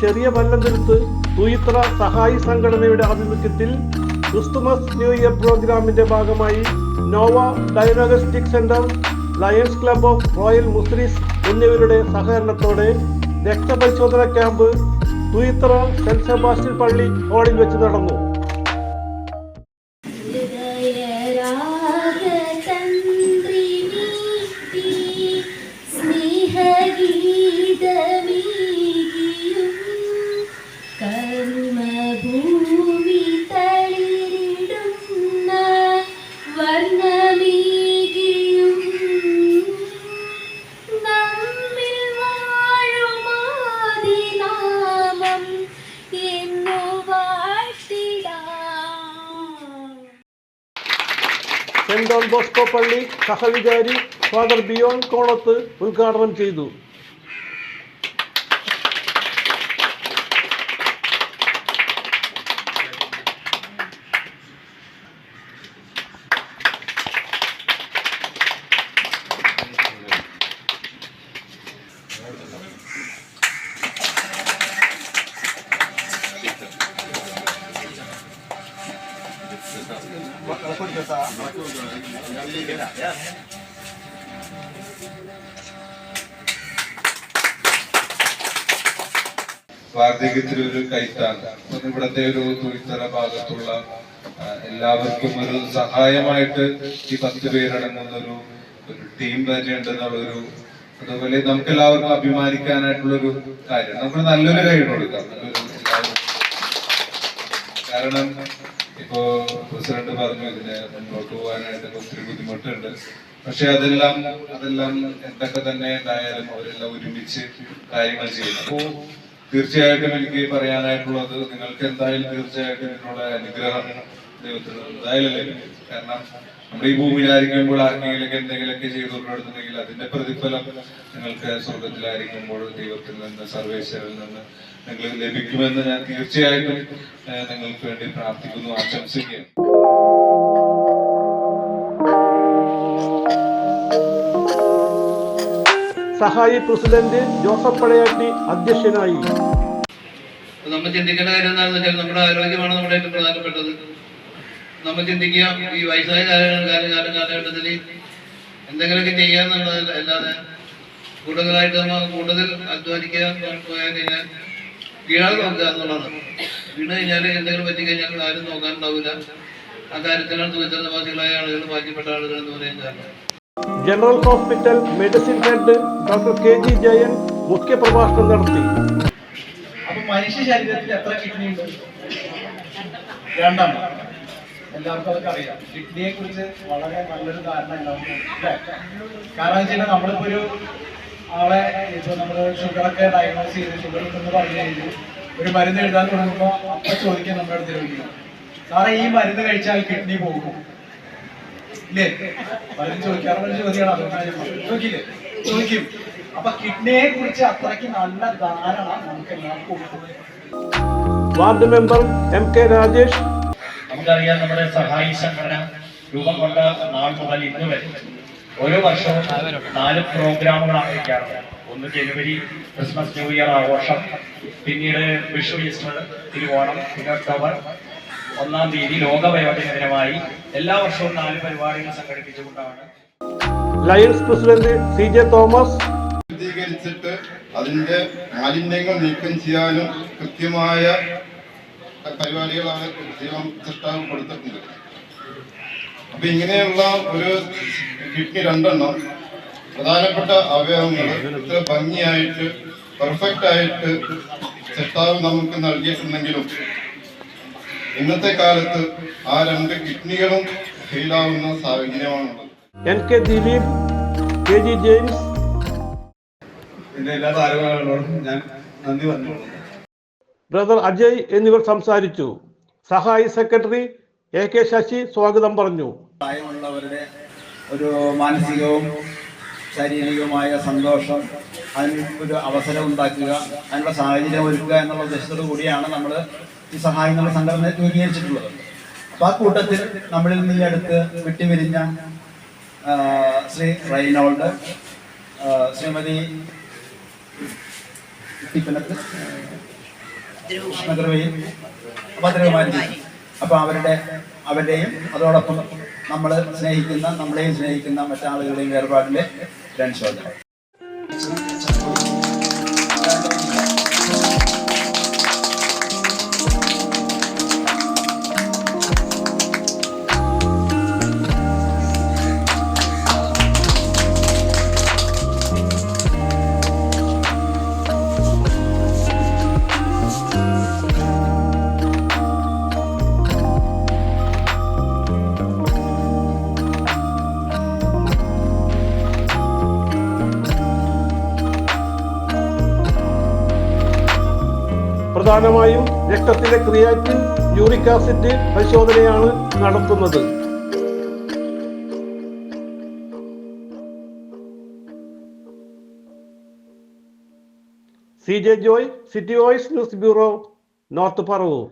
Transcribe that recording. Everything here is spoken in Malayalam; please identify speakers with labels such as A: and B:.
A: ചെറിയ പല്ലന്തുരുത്ത് തൂയിത്ര സഹായി സംഘടനയുടെ ആഭിമുഖ്യത്തിൽ ക്രിസ്തുമസ് ന്യൂ ഇയർ പ്രോഗ്രാമിന്റെ ഭാഗമായി Nova diagnostic centre lions club of royal മുസ്ലിസ് എന്നിവരുടെ സഹകരണത്തോടെ രക്തപരിശോധന ക്യാമ്പ് തുയിത്ര സെന്റ് സെബാസ്റ്റ്യൻ പള്ളി ഹാളിൽ വെച്ച് നടന്നു. സെന്റ് ഡോൺ ബോസ്കോ പള്ളി സഹവിചാരി ഫാദർ ബിയോൺ കോണത്ത് ഉദ്ഘാടനം ചെയ്തു.
B: വാർദ്ധക്യത്തിൽ ഒരു കൈത്താണ് ഒന്ന് ഇവിടത്തെ ഒരു തൊഴിൽത്തല ഭാഗത്തുള്ള എല്ലാവർക്കും ഒരു സഹായമായിട്ട് ഈ പത്ത് പേരടങ്ങുന്ന ഒരു ടീം തന്നെയുണ്ടെന്നുള്ളൊരു അതുപോലെ നമുക്ക് എല്ലാവർക്കും അഭിമാനിക്കാനായിട്ടുള്ളൊരു കാര്യം. നമ്മൾ നല്ലൊരു കൈ കൊടുക്കാം. കാരണം ഇപ്പോ പ്രസിഡന്റ് പറഞ്ഞു ഇതിനെ മുന്നോട്ട് പോകാനായിട്ട് ഒത്തിരി ബുദ്ധിമുട്ടുണ്ട്. പക്ഷെ അതെല്ലാം അതെല്ലാം എന്തൊക്കെ തന്നെ ഉണ്ടായാലും അവരെല്ലാം ഒരുമിച്ച് കാര്യങ്ങൾ ചെയ്യുന്നു. അപ്പോ തീർച്ചയായിട്ടും എനിക്ക് പറയാനായിട്ടുള്ളത് നിങ്ങൾക്ക് എന്തായാലും തീർച്ചയായിട്ടും ഇതിനുള്ള അനുഗ്രഹം ദൈവത്തിന് എന്തായാലും കാരണം നമ്മുടെ ഈ ഭൂമിയിലായിരിക്കുമ്പോൾ ആർക്കെങ്കിലും എന്തെങ്കിലുമൊക്കെ ചെയ്തുകൊണ്ടിരുന്നെങ്കിൽ അതിന്റെ പ്രതിഫലം നിങ്ങൾക്ക് സ്വർഗത്തിലായിരിക്കുമ്പോൾ ദൈവത്തിൽ നിന്ന് സർവേശ്വരിൽ നിന്ന് നിങ്ങൾ ലഭിക്കുമെന്ന് ഞാൻ തീർച്ചയായിട്ടും നിങ്ങൾക്ക് വേണ്ടി പ്രാർത്ഥിക്കുന്നു ആശംസിക്കുകയാണ്
A: സഹായി പ്രസിഡന്റ് ജോസഫ് പടയാട്ടി അധ്യക്ഷനായി.
C: നമ്മൾ ചിന്തിക്കേണ്ട കാര്യം എന്താണെന്ന് വെച്ചാൽ നമ്മുടെ ആരോഗ്യമാണ് നമ്മുടെ ഏറ്റവും പ്രധാനപ്പെട്ടത്. നമ്മൾ ചിന്തിക്കുക ഈ വയസ്സായ കാലഘട്ടം കാലം കാലം കാലഘട്ടത്തിൽ എന്തെങ്കിലുമൊക്കെ ചെയ്യാന്നുള്ളത് അല്ലാതെ കൂടുതലായിട്ട് നമ്മൾ കൂടുതൽ അധ്വാനിക്കുക പോയാൽ കഴിഞ്ഞാൽ വീഴാതെ നോക്കുക എന്നുള്ളതാണ്. വീണ് കഴിഞ്ഞാൽ എന്തെങ്കിലും പറ്റി കഴിഞ്ഞാൽ ആരും നോക്കാനുണ്ടാവില്ല. ആ കാര്യത്തിലാണ് ദുരിതവാസികളായ ആളുകൾ ബാക്കിപ്പെട്ട ആളുകൾ എന്ന് പറയുന്നത് കാരണം.
A: General hospital medicine head doctor K G Jayan മുഖ്യ പ്രഭാഷണം നടത്തി.
D: അപ്പൊ മനുഷ്യ ശരീരത്തിൽ എത്ര കിഡ്നി ഉണ്ട് രണ്ടെണ്ണം. എല്ലാവർക്കും അതൊക്കെ അറിയാം. കിഡ്നിയെ കുറിച്ച് വളരെ നല്ലൊരു ധാരണ ഉണ്ടാവും കാരണം വെച്ചാൽ നമ്മളിപ്പോ ഒരു ആളെ ഇപ്പൊ നമ്മൾ ഷുഗറൊക്കെ ഡയഗ്നോസ് ചെയ്ത് ഷുഗർ ഉണ്ടെന്ന് പറഞ്ഞു കഴിഞ്ഞു ഒരു മരുന്ന് എഴുതാൻ തുടങ്ങുമ്പോൾ അപ്പൊ ചോദിക്കാൻ നമ്മുടെ അടുത്ത് ചോദിക്കും സാറേ ഈ മരുന്ന് കഴിച്ചാൽ കിഡ്നി പോകും ഇല്ലേ? പലരും ചോദിക്കാറുള്ള ചോദ്യമാണ് അതുകൊണ്ടാണ്. ചോദിക്കില്ലേ? ചോദിക്കും. അപ്പൊ കിഡ്നിയെ കുറിച്ച് അത്രയ്ക്ക് നല്ല ധാരണ നമുക്ക് എല്ലാവർക്കും
A: ward member M K Rajesh
E: നമുക്കറിയാം നമ്മുടെ സഹായി സംഘടന രൂപം കൊണ്ട നാൾ മുതൽ ഇന്ന് വരെ ഓരോ വർഷവും നാല് പ്രോഗ്രാമുകൾ വയ്ക്കാറുള്ളത്. ഒന്ന് ജനുവരി ക്രിസ്മസ് ന്യൂ ഇയർ ആഘോഷം പിന്നീട് വിഷു ഈസ്റ്റർ തിരുവോണം പിന്നെ ഒക്ടോബർ. ഒന്നാം തീയതി ലോക വയോജന ദിനമായി. എല്ലാ വർഷവും നാല് പരിപാടികൾ സംഘടിപ്പിച്ചുകൊണ്ടാണ്.
A: Lions president C J Thomas.
F: അതിന്റെ മാലിന്യങ്ങൾ നീക്കം ചെയ്യാനും കൃത്യമായ പരിപാടികൾ അവർ ജീവൻ സൃഷ്ടാവ് കൊടുത്തിട്ടുണ്ട് അപ്പൊ ഇങ്ങനെയുള്ള ഒരു കിഡ്നി രണ്ടെണ്ണം പ്രധാനപ്പെട്ട അവയവങ്ങൾ ഇത്ര ഭംഗിയായിട്ട് പെർഫെക്റ്റ് ആയിട്ട് സൃഷ്ടാവ് നമുക്ക് നൽകിയിട്ടുണ്ടെങ്കിലും ഇന്നത്തെ കാലത്ത് ആ രണ്ട് കിഡ്നികളും ഫെയിലാവുന്ന സാഹചര്യമാണുള്ളത്.
A: N K Dileep K G James.
B: എന്റെ എല്ലാ താരങ്ങളോടും ഞാൻ നന്ദി പറഞ്ഞോളൂ.
A: ബ്രദർ അജയ് എന്നിവർ സംസാരിച്ചു. സഹായി സെക്രട്ടറി എ കെ ശശി സ്വാഗതം പറഞ്ഞു.
D: പ്രായമുള്ളവരുടെ ഒരു മാനസികവും ശാരീരികവുമായ സന്തോഷം അതിന് ഒരു അവസരം ഉണ്ടാക്കുക അതിനുള്ള സാഹചര്യം ഒരുക്കുക എന്നുള്ള ഉദ്ദേശത്തോടു കൂടിയാണ് നമ്മൾ ഈ സഹായങ്ങളുടെ സംഘടന രൂപീകരിച്ചിട്ടുള്ളത്. അപ്പൊ ആ കൂട്ടത്തിൽ നമ്മളിൽ നിന്ന് ഈ അടുത്ത് വിട്ടുപിരിഞ്ഞ ശ്രീ റൈനോൾഡ് ശ്രീമതി കൃഷ്ണകൃപയും ഭദ്രകുമാരി അപ്പൊ അവരുടെ അവരുടെയും അതോടൊപ്പം നമ്മൾ സ്നേഹിക്കുന്ന നമ്മളെയും സ്നേഹിക്കുന്ന മറ്റാളുകളുടെയും വേർപാടിന്റെ രൺശോധന
A: പ്രധാനമായും രക്തത്തിലെ ക്രിയാറ്റിൻ യൂറിക് ആസിഡ് പരിശോധനയാണ് നടത്തുന്നത്. C J Joy city voice news bureau north Paravur.